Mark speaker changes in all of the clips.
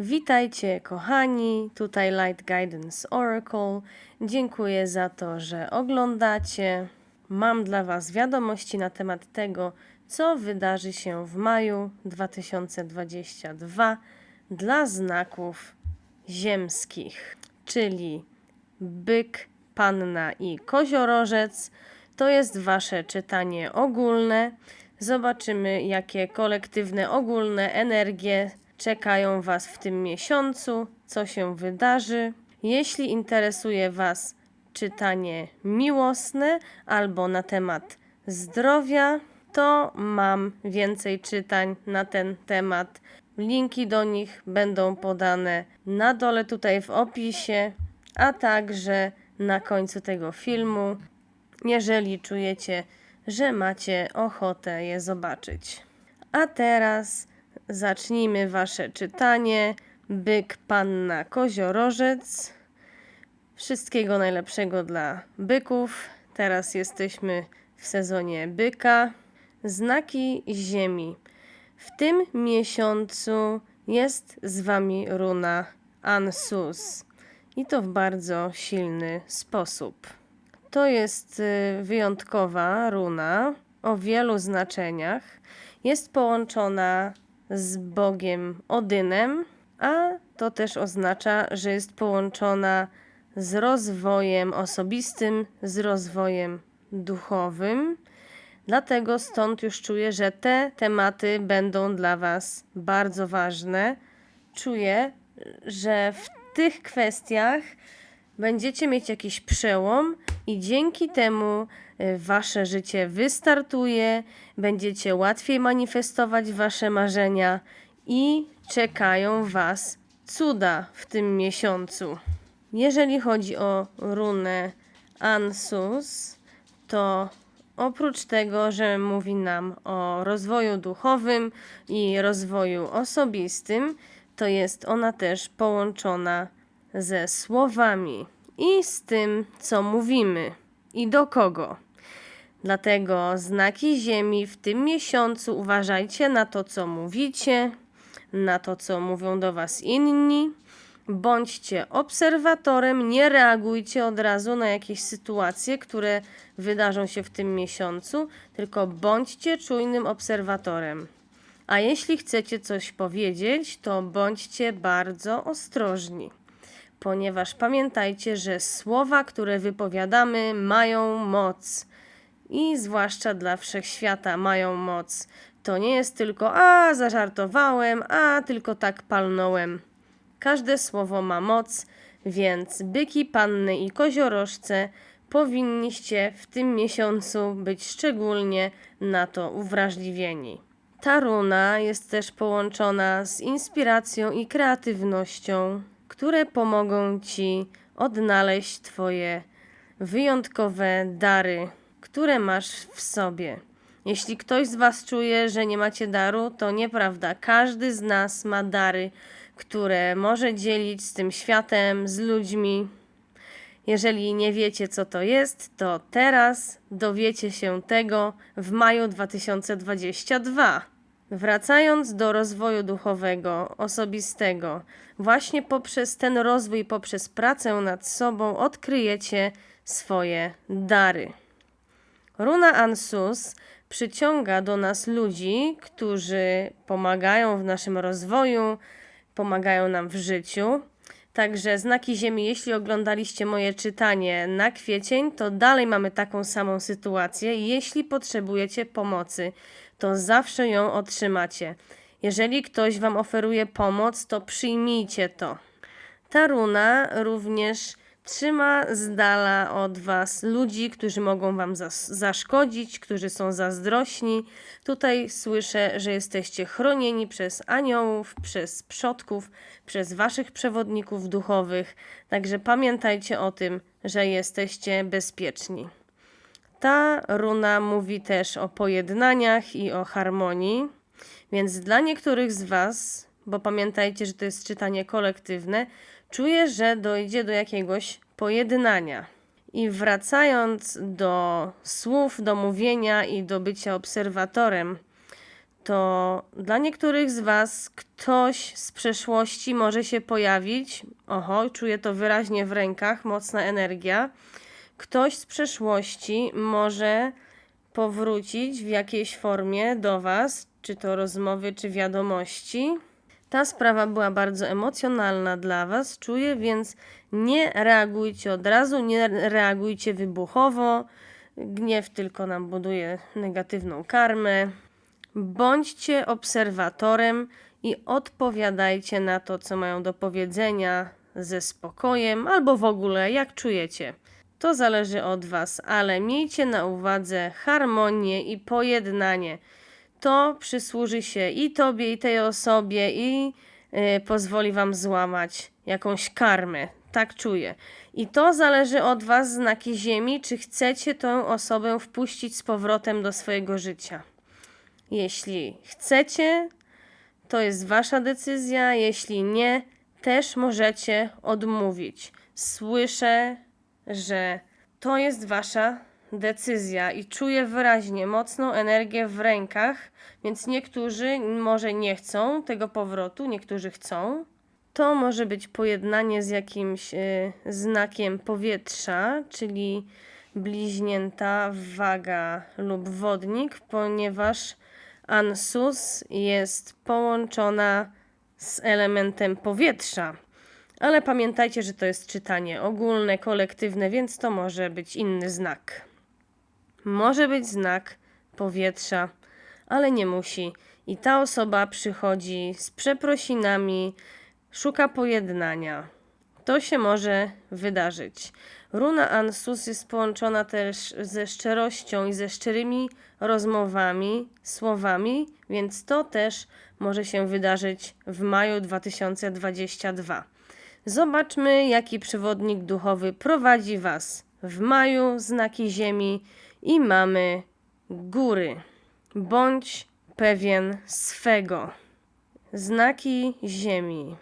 Speaker 1: Witajcie, kochani. Tutaj Light Guidance Oracle. Dziękuję za to, że oglądacie. Mam dla Was wiadomości na temat tego, co wydarzy się w maju 2022 dla znaków ziemskich, czyli byk, panna i koziorożec. To jest Wasze czytanie ogólne. Zobaczymy, jakie kolektywne, ogólne energie czekają Was w tym miesiącu, co się wydarzy. Jeśli interesuje Was czytanie miłosne albo na temat zdrowia, to mam więcej czytań na ten temat. Linki do nich będą podane na dole tutaj w opisie, a także na końcu tego filmu, jeżeli czujecie, że macie ochotę je zobaczyć. A teraz zacznijmy Wasze czytanie. Byk, panna, koziorożec. Wszystkiego najlepszego dla byków. Teraz jesteśmy w sezonie byka. Znaki Ziemi. W tym miesiącu jest z Wami runa Ansus. I to w bardzo silny sposób. To jest y, wyjątkowa runa o wielu znaczeniach. Jest połączona z Bogiem Odynem, a to też oznacza, że jest połączona z rozwojem osobistym, z rozwojem duchowym. Dlatego stąd już czuję, że te tematy będą dla Was bardzo ważne. Czuję, że w tych kwestiach będziecie mieć jakiś przełom i dzięki temu y, wasze życie wystartuje, będziecie łatwiej manifestować wasze marzenia i czekają was cuda w tym miesiącu. Jeżeli chodzi o runę Ansus, to oprócz tego, że mówi nam o rozwoju duchowym i rozwoju osobistym, to jest ona też połączona ze słowami i z tym, co mówimy i do kogo. Dlatego znaki Ziemi w tym miesiącu uważajcie na to, co mówicie, na to, co mówią do Was inni. Bądźcie obserwatorem, nie reagujcie od razu na jakieś sytuacje, które wydarzą się w tym miesiącu, tylko bądźcie czujnym obserwatorem. A jeśli chcecie coś powiedzieć, to bądźcie bardzo ostrożni ponieważ pamiętajcie, że słowa, które wypowiadamy, mają moc i zwłaszcza dla wszechświata mają moc. To nie jest tylko a zażartowałem, a tylko tak palnąłem. Każde słowo ma moc, więc byki, panny i koziorożce powinniście w tym miesiącu być szczególnie na to uwrażliwieni. Ta runa jest też połączona z inspiracją i kreatywnością, które pomogą Ci odnaleźć Twoje wyjątkowe dary, które masz w sobie. Jeśli ktoś z Was czuje, że nie macie daru, to nieprawda. Każdy z nas ma dary, które może dzielić z tym światem, z ludźmi. Jeżeli nie wiecie, co to jest, to teraz dowiecie się tego w maju 2022. Wracając do rozwoju duchowego, osobistego, właśnie poprzez ten rozwój, poprzez pracę nad sobą odkryjecie swoje dary. Runa Ansus przyciąga do nas ludzi, którzy pomagają w naszym rozwoju, pomagają nam w życiu. Także znaki Ziemi, jeśli oglądaliście moje czytanie na kwiecień, to dalej mamy taką samą sytuację. Jeśli potrzebujecie pomocy, to zawsze ją otrzymacie. Jeżeli ktoś Wam oferuje pomoc, to przyjmijcie to. Ta runa również trzyma z dala od Was ludzi, którzy mogą Wam zas- zaszkodzić, którzy są zazdrośni. Tutaj słyszę, że jesteście chronieni przez aniołów, przez przodków, przez Waszych przewodników duchowych. Także pamiętajcie o tym, że jesteście bezpieczni. Ta runa mówi też o pojednaniach i o harmonii, więc dla niektórych z Was, bo pamiętajcie, że to jest czytanie kolektywne, czuję, że dojdzie do jakiegoś pojednania. I wracając do słów, do mówienia i do bycia obserwatorem, to dla niektórych z Was ktoś z przeszłości może się pojawić. Oho, czuję to wyraźnie w rękach, mocna energia. Ktoś z przeszłości może powrócić w jakiejś formie do Was, czy to rozmowy, czy wiadomości. Ta sprawa była bardzo emocjonalna dla Was, czuję, więc nie reagujcie od razu, nie reagujcie wybuchowo. Gniew tylko nam buduje negatywną karmę. Bądźcie obserwatorem i odpowiadajcie na to, co mają do powiedzenia ze spokojem albo w ogóle jak czujecie. To zależy od Was, ale miejcie na uwadze harmonię i pojednanie. To przysłuży się i Tobie, i tej osobie, i yy, pozwoli Wam złamać jakąś karmę. Tak czuję. I to zależy od Was, znaki Ziemi, czy chcecie tę osobę wpuścić z powrotem do swojego życia. Jeśli chcecie, to jest Wasza decyzja. Jeśli nie, też możecie odmówić. Słyszę, że to jest Wasza decyzja i czuję wyraźnie mocną energię w rękach, więc niektórzy może nie chcą tego powrotu, niektórzy chcą. To może być pojednanie z jakimś y, znakiem powietrza, czyli bliźnięta, waga lub wodnik, ponieważ Ansus jest połączona z elementem powietrza. Ale pamiętajcie, że to jest czytanie ogólne, kolektywne, więc to może być inny znak. Może być znak powietrza, ale nie musi. I ta osoba przychodzi z przeprosinami, szuka pojednania. To się może wydarzyć. Runa Ansus jest połączona też ze szczerością i ze szczerymi rozmowami, słowami, więc to też może się wydarzyć w maju 2022. Zobaczmy, jaki przewodnik duchowy prowadzi Was w maju, znaki Ziemi i mamy góry. Bądź pewien swego. Znaki Ziemi.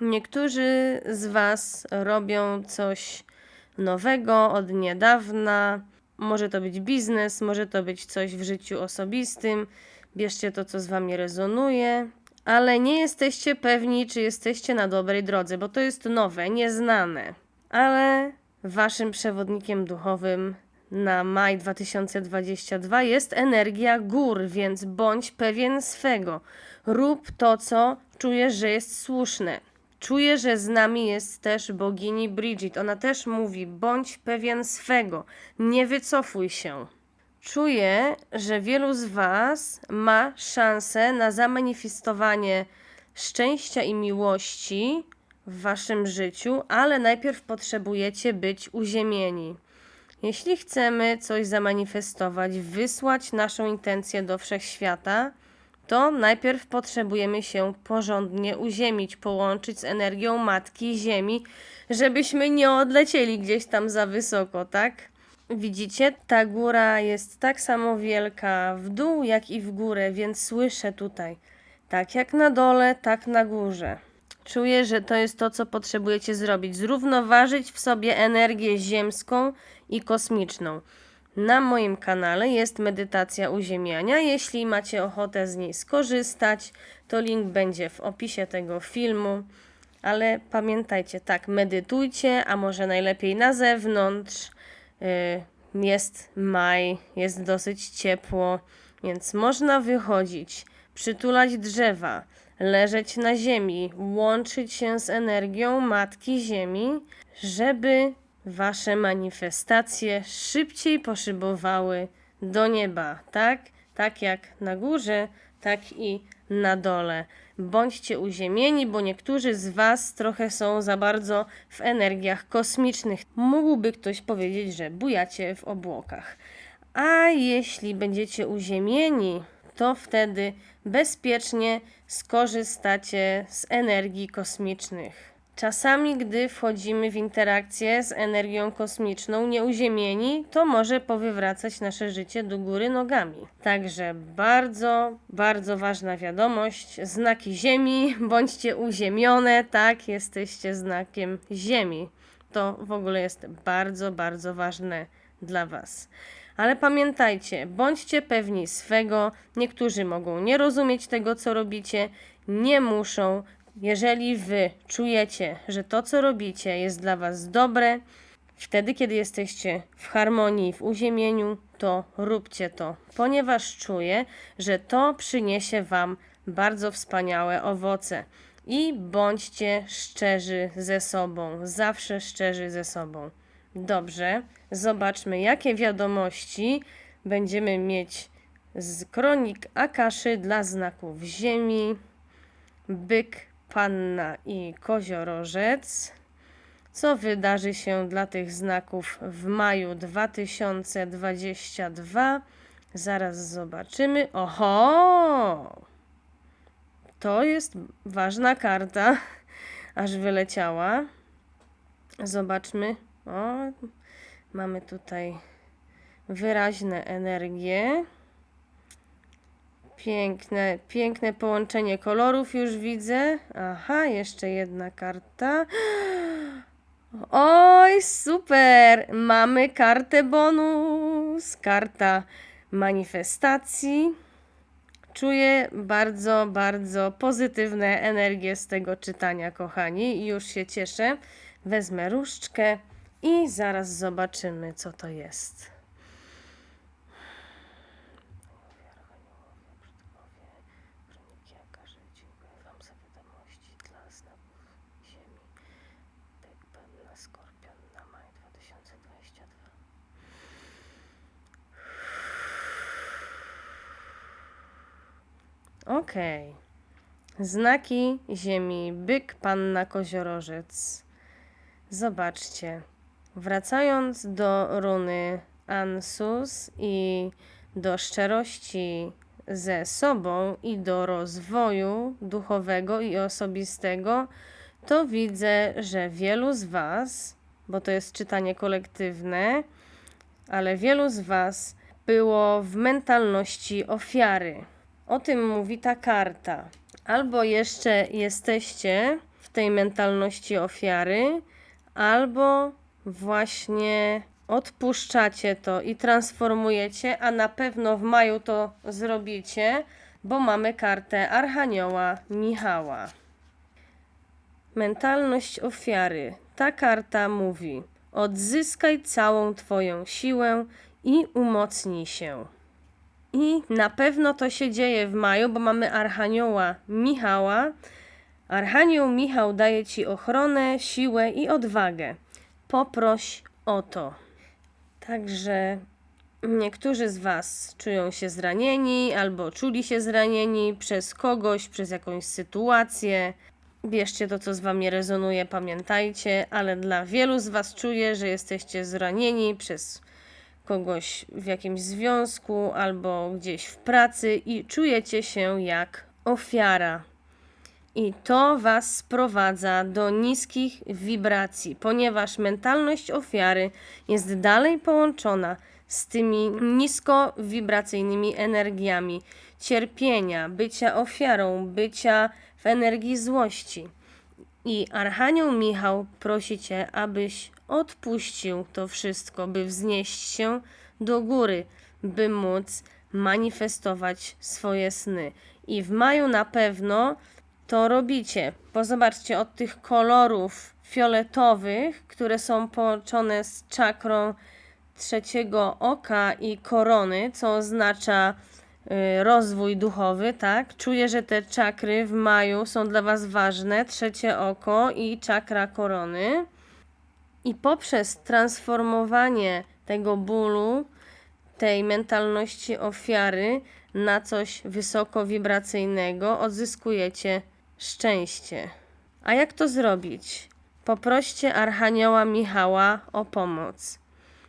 Speaker 1: Niektórzy z Was robią coś nowego od niedawna. Może to być biznes, może to być coś w życiu osobistym. Bierzcie to, co z Wami rezonuje, ale nie jesteście pewni, czy jesteście na dobrej drodze, bo to jest nowe, nieznane. Ale Waszym przewodnikiem duchowym na maj 2022 jest energia gór, więc bądź pewien swego. Rób to, co czujesz, że jest słuszne. Czuję, że z nami jest też bogini Bridget. Ona też mówi: bądź pewien swego, nie wycofuj się. Czuję, że wielu z Was ma szansę na zamanifestowanie szczęścia i miłości w Waszym życiu, ale najpierw potrzebujecie być uziemieni. Jeśli chcemy coś zamanifestować, wysłać naszą intencję do wszechświata, to najpierw potrzebujemy się porządnie uziemić, połączyć z energią Matki Ziemi, żebyśmy nie odlecieli gdzieś tam za wysoko, tak? Widzicie, ta góra jest tak samo wielka w dół, jak i w górę, więc słyszę tutaj, tak jak na dole, tak na górze. Czuję, że to jest to, co potrzebujecie zrobić: zrównoważyć w sobie energię ziemską i kosmiczną. Na moim kanale jest medytacja uziemiania. Jeśli macie ochotę z niej skorzystać, to link będzie w opisie tego filmu. Ale pamiętajcie, tak, medytujcie, a może najlepiej na zewnątrz. Yy, jest maj, jest dosyć ciepło, więc można wychodzić, przytulać drzewa, leżeć na ziemi, łączyć się z energią Matki Ziemi, żeby wasze manifestacje szybciej poszybowały do nieba, tak? Tak jak na górze, tak i na dole. Bądźcie uziemieni, bo niektórzy z Was trochę są za bardzo w energiach kosmicznych. Mógłby ktoś powiedzieć, że bujacie w obłokach. A jeśli będziecie uziemieni, to wtedy bezpiecznie skorzystacie z energii kosmicznych. Czasami, gdy wchodzimy w interakcję z energią kosmiczną nieuziemieni, to może powywracać nasze życie do góry nogami. Także bardzo, bardzo ważna wiadomość: znaki Ziemi, bądźcie uziemione, tak, jesteście znakiem Ziemi. To w ogóle jest bardzo, bardzo ważne dla Was. Ale pamiętajcie, bądźcie pewni swego. Niektórzy mogą nie rozumieć tego, co robicie, nie muszą. Jeżeli wy czujecie, że to, co robicie, jest dla was dobre, wtedy, kiedy jesteście w harmonii, w uziemieniu, to róbcie to, ponieważ czuję, że to przyniesie wam bardzo wspaniałe owoce. I bądźcie szczerzy ze sobą, zawsze szczerzy ze sobą. Dobrze, zobaczmy, jakie wiadomości będziemy mieć z kronik Akaszy dla znaków Ziemi, Byk, Panna i Koziorożec. Co wydarzy się dla tych znaków w maju 2022? Zaraz zobaczymy. Oho! To jest ważna karta, aż wyleciała. Zobaczmy. O, mamy tutaj wyraźne energie. Piękne, piękne połączenie kolorów już widzę. Aha, jeszcze jedna karta. Oj, super! Mamy kartę bonus. Karta manifestacji. Czuję bardzo, bardzo pozytywne energie z tego czytania, kochani. Już się cieszę. Wezmę różdżkę i zaraz zobaczymy, co to jest. Dziękuję Wam za wiadomości dla znaków Ziemi. Byk, Panna, Skorpion na maj 2022. Okej. Znaki Ziemi. Byk, Panna, Koziorożec. Zobaczcie. Wracając do runy Ansus i do szczerości ze sobą i do rozwoju duchowego i osobistego, to widzę, że wielu z Was, bo to jest czytanie kolektywne, ale wielu z Was było w mentalności ofiary. O tym mówi ta karta. Albo jeszcze jesteście w tej mentalności ofiary, albo właśnie odpuszczacie to i transformujecie, a na pewno w maju to zrobicie, bo mamy kartę Archanioła Michała. Mentalność ofiary. Ta karta mówi: odzyskaj całą Twoją siłę i umocnij się. I na pewno to się dzieje w maju, bo mamy Archanioła Michała. Archanioł Michał daje Ci ochronę, siłę i odwagę. Poproś o to. Także niektórzy z Was czują się zranieni albo czuli się zranieni przez kogoś, przez jakąś sytuację. Bierzcie to, co z Wami rezonuje, pamiętajcie, ale dla wielu z Was czuję, że jesteście zranieni przez kogoś w jakimś związku albo gdzieś w pracy i czujecie się jak ofiara. I to Was sprowadza do niskich wibracji, ponieważ mentalność ofiary jest dalej połączona z tymi niskowibracyjnymi energiami cierpienia, bycia ofiarą, bycia w energii złości. I Archanioł Michał prosi Cię, abyś odpuścił to wszystko, by wznieść się do góry, by móc manifestować swoje sny. I w maju na pewno to robicie. Bo zobaczcie, od tych kolorów fioletowych, które są połączone z czakrą trzeciego oka i korony, co oznacza y, rozwój duchowy, tak? Czuję, że te czakry w maju są dla Was ważne, trzecie oko i czakra korony. I poprzez transformowanie tego bólu, tej mentalności ofiary na coś wysoko wibracyjnego, odzyskujecie szczęście. A jak to zrobić? Poproście Archanioła Michała o pomoc.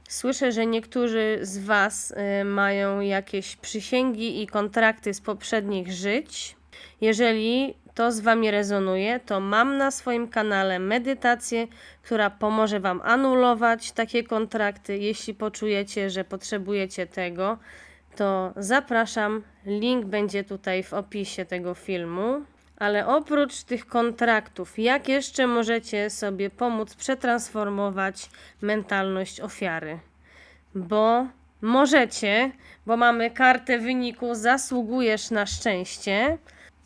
Speaker 1: Słyszę, że niektórzy z Was y, mają jakieś przysięgi i kontrakty z poprzednich żyć. Jeżeli to z Wami rezonuje, to mam na swoim kanale medytację, która pomoże Wam anulować takie kontrakty. Jeśli poczujecie, że potrzebujecie tego, to zapraszam. Link będzie tutaj w opisie tego filmu. Ale oprócz tych kontraktów, jak jeszcze możecie sobie pomóc przetransformować mentalność ofiary? Bo możecie, bo mamy kartę wyniku zasługujesz na szczęście.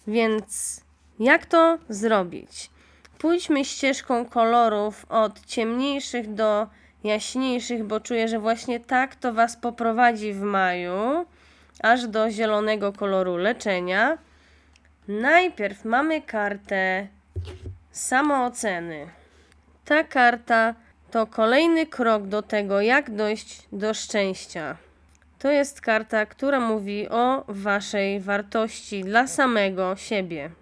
Speaker 1: Więc jak to zrobić? Pójdźmy ścieżką kolorów od ciemniejszych do jaśniejszych, bo czuję, że właśnie tak to Was poprowadzi w maju, aż do zielonego koloru leczenia. Najpierw mamy kartę samooceny. Ta karta to kolejny krok do tego, jak dojść do szczęścia. To jest karta, która mówi o Waszej wartości dla samego siebie.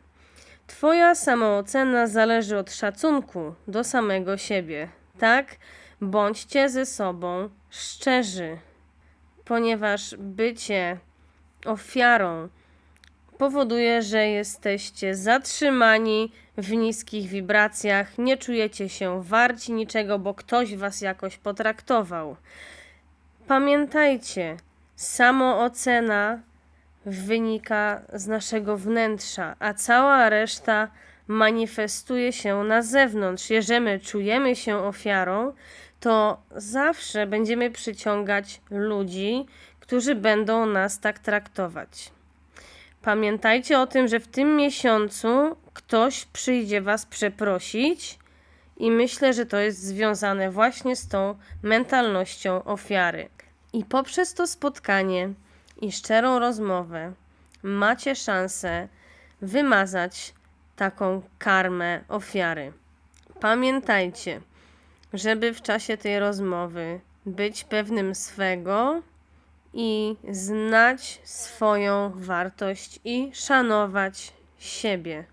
Speaker 1: Twoja samoocena zależy od szacunku do samego siebie. Tak? Bądźcie ze sobą szczerzy, ponieważ bycie ofiarą powoduje, że jesteście zatrzymani w niskich wibracjach, nie czujecie się warci niczego, bo ktoś was jakoś potraktował. Pamiętajcie, samoocena wynika z naszego wnętrza, a cała reszta manifestuje się na zewnątrz. Jeżeli my czujemy się ofiarą, to zawsze będziemy przyciągać ludzi, którzy będą nas tak traktować. Pamiętajcie o tym, że w tym miesiącu ktoś przyjdzie Was przeprosić, i myślę, że to jest związane właśnie z tą mentalnością ofiary. I poprzez to spotkanie i szczerą rozmowę macie szansę wymazać taką karmę ofiary. Pamiętajcie, żeby w czasie tej rozmowy być pewnym swego i znać swoją wartość i szanować siebie.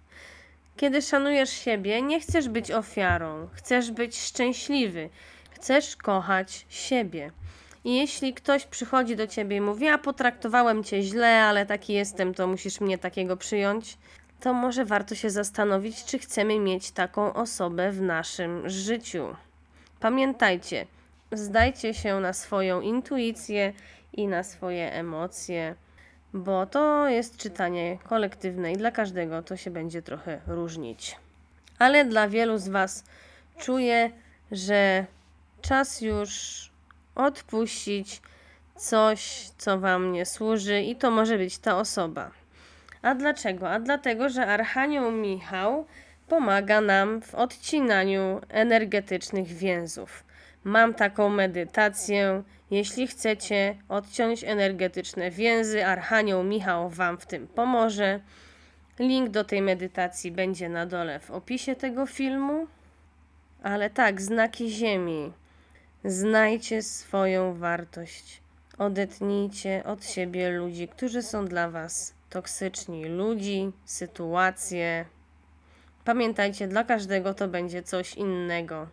Speaker 1: Kiedy szanujesz siebie, nie chcesz być ofiarą, chcesz być szczęśliwy, chcesz kochać siebie. I jeśli ktoś przychodzi do ciebie i mówi: Ja potraktowałem cię źle, ale taki jestem, to musisz mnie takiego przyjąć, to może warto się zastanowić, czy chcemy mieć taką osobę w naszym życiu. Pamiętajcie, zdajcie się na swoją intuicję i na swoje emocje, bo to jest czytanie kolektywne i dla każdego to się będzie trochę różnić. Ale dla wielu z Was czuję, że czas już odpuścić coś, co Wam nie służy, i to może być ta osoba. A dlaczego? A dlatego, że Archanioł Michał pomaga nam w odcinaniu energetycznych więzów. Mam taką medytację. Jeśli chcecie odciąć energetyczne więzy, Archanioł Michał Wam w tym pomoże. Link do tej medytacji będzie na dole w opisie tego filmu. Ale tak, znaki Ziemi. Znajcie swoją wartość. Odetnijcie od siebie ludzi, którzy są dla Was toksyczni. Ludzi, sytuacje. Pamiętajcie, dla każdego to będzie coś innego.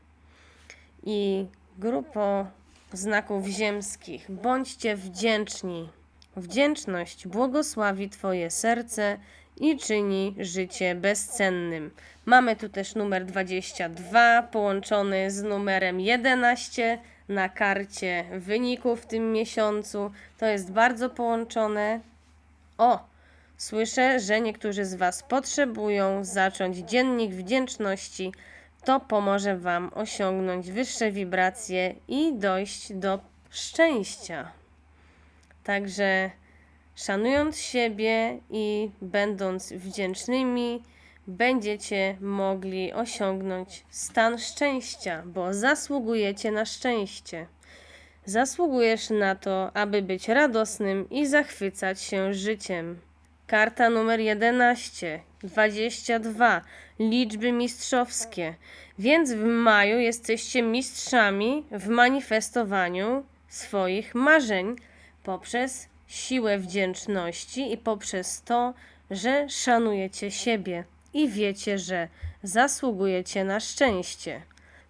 Speaker 1: I grupo znaków ziemskich, bądźcie wdzięczni. Wdzięczność błogosławi Twoje serce i czyni życie bezcennym. Mamy tu też numer 22 połączony z numerem 11 na karcie wyników w tym miesiącu. To jest bardzo połączone. O, słyszę, że niektórzy z Was potrzebują zacząć dziennik wdzięczności. To pomoże Wam osiągnąć wyższe wibracje i dojść do szczęścia. Także Szanując siebie i będąc wdzięcznymi, będziecie mogli osiągnąć stan szczęścia, bo zasługujecie na szczęście. Zasługujesz na to, aby być radosnym i zachwycać się życiem. Karta numer 11, 22, liczby mistrzowskie. Więc w maju jesteście mistrzami w manifestowaniu swoich marzeń poprzez siłę wdzięczności i poprzez to, że szanujecie siebie i wiecie, że zasługujecie na szczęście.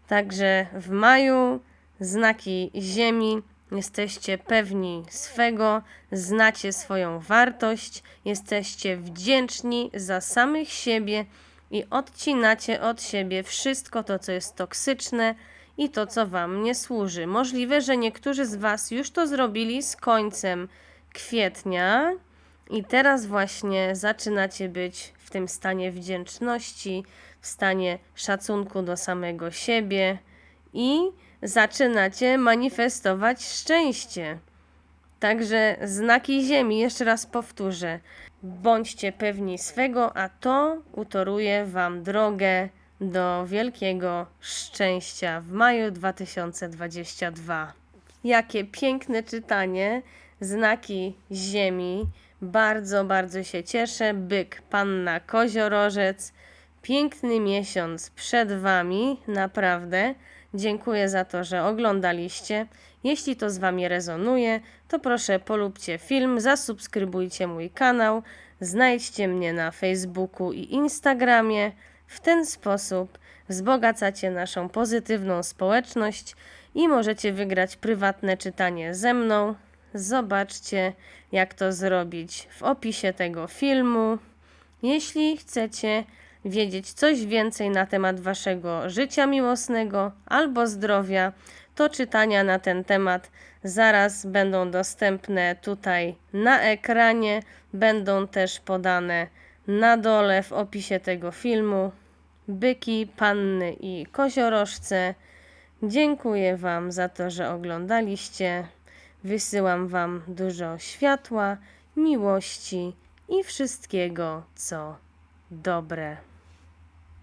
Speaker 1: Także w maju znaki Ziemi jesteście pewni swego, znacie swoją wartość, jesteście wdzięczni za samych siebie i odcinacie od siebie wszystko to, co jest toksyczne i to, co Wam nie służy. Możliwe, że niektórzy z Was już to zrobili z końcem kwietnia i teraz właśnie zaczynacie być w tym stanie wdzięczności, w stanie szacunku do samego siebie i zaczynacie manifestować szczęście. Także znaki ziemi, jeszcze raz powtórzę. Bądźcie pewni swego, a to utoruje Wam drogę do wielkiego szczęścia w maju 2022. Jakie piękne czytanie, znaki ziemi. Bardzo, bardzo się cieszę. Byk, panna, koziorożec. Piękny miesiąc przed Wami, naprawdę. Dziękuję za to, że oglądaliście. Jeśli to z Wami rezonuje, to proszę polubcie film, zasubskrybujcie mój kanał, znajdźcie mnie na Facebooku i Instagramie. W ten sposób wzbogacacie naszą pozytywną społeczność i możecie wygrać prywatne czytanie ze mną. Zobaczcie, jak to zrobić w opisie tego filmu. Jeśli chcecie wiedzieć coś więcej na temat waszego życia miłosnego albo zdrowia, to czytania na ten temat zaraz będą dostępne tutaj na ekranie, będą też podane na dole w opisie tego filmu. Byki, panny i koziorożce. Dziękuję Wam za to, że oglądaliście. Wysyłam Wam dużo światła, miłości i wszystkiego, co dobre.